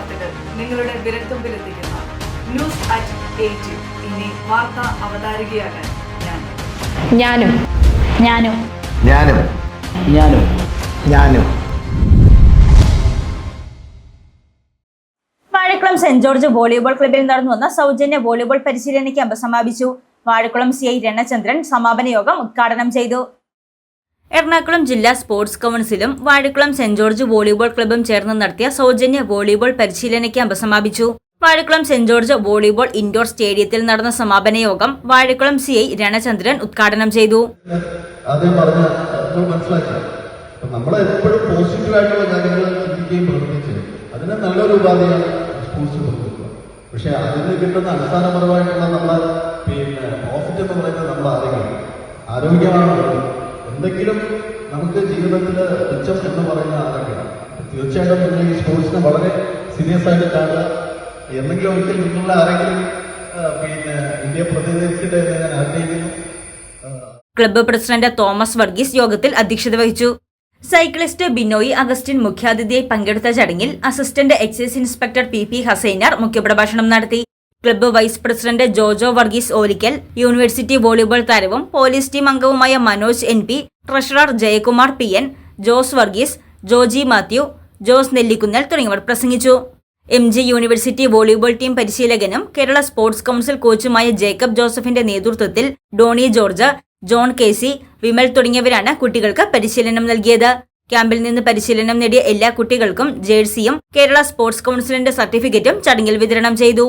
വാർത്തകൾ നിങ്ങളുടെ വിരൽത്തുമ്പിലെത്തിക്കുന്ന. News at eight ഇനി വാർത്ത അവതാരികയാകാൻ ഞാൻ. ഞാനും. ഞാനും. ഞാനും. ഞാനും. ഞാനും. വാഴക്കുളം സെന്റ് ജോർജ് വോളിബോൾ ക്ലബിൽ നടന്നു വന്ന സൗജന്യ വോളിബോൾ പരിശീലന ക്യാമ്പ് സമാപിച്ചു. വാഴക്കുളം സി ഐ രണചന്ദ്രൻ സമാപന യോഗം ഉദ്ഘാടനം ചെയ്തു. എറണാകുളം ജില്ലാ സ്പോർട്സ് കൗൺസിലും വാഴക്കുളം സെന്റ് ജോർജ് വോളിബോൾ ക്ലബും ചേർന്ന് നടത്തിയ സൗജന്യ വോളിബോൾ പരിശീലന ക്യാമ്പ് സമാപിച്ചു. Vazhakulam saint George volleyball indoor സ്റ്റേഡിയത്തിൽ നടന്ന സമാപന യോഗം വാഴക്കുളം സി ഐ രണചന്ദ്രൻ ഉദ്ഘാടനം ചെയ്തു. നമ്മൾ നമ്മൾ എപ്പോഴും അതിന് നല്ലൊരു സ്പോർട്സ് കിട്ടുന്ന അടിസ്ഥാനപരമായിട്ടുള്ള നമ്മുടെ പിന്നെ എന്ന് പറയുന്നത് നമ്മുടെ ആരോഗ്യം ആരോഗ്യമാണ്. എന്തെങ്കിലും നമുക്ക് ജീവിതത്തിൽ മെച്ചം എന്ന് പറയുന്ന ആരൊക്കെ തീർച്ചയായിട്ടും നിങ്ങൾ ഈ സ്പോർട്സിനെ വളരെ സീരിയസ് ആയിട്ട് കാണുക. എന്തെങ്കിലും ഒരിക്കൽ നിങ്ങളുടെ ആരെങ്കിലും പിന്നെ ഇന്ത്യ പ്രതിനിധീകരിക്കട്ടെ എന്ന് ഞാൻ ആഗ്രഹിക്കുന്നു. Club club president Thomas Varghese യോഗത്തിൽ അധ്യക്ഷത വഹിച്ചു. സൈക്ലിസ്റ്റ് ബിനോയ് അഗസ്റ്റിൻ മുഖ്യാതിഥിയായി പങ്കെടുത്ത ചടങ്ങിൽ assistant excise inspector P P Hassainar മുഖ്യപ്രഭാഷണം നടത്തി. Club vice president Jojo Varghese Olickal university volleyball താരവും പോലീസ് ടീം അംഗവുമായ Manoj N P treasurer Jayakumar P N Jose Varghese Joji Mathew Jose Nellikunnel തുടങ്ങിയവർ പ്രസംഗിച്ചു. M G university volleyball team പരിശീലകനും Kerala sports council കോച്ചുമായ Jacob ജോസഫിന്റെ നേതൃത്വത്തിൽ Doney George John K C Vimal തുടങ്ങിയവരാണ് കുട്ടികൾക്ക് പരിശീലനം നൽകിയത്. ക്യാമ്പിൽ നിന്ന് പരിശീലനം നേടിയ എല്ലാ കുട്ടികൾക്കും ജേഴ്സിയും കേരള സ്പോർട്സ് കൗൺസിലിന്റെ സർട്ടിഫിക്കറ്റും ചടങ്ങിൽ വിതരണം ചെയ്തു.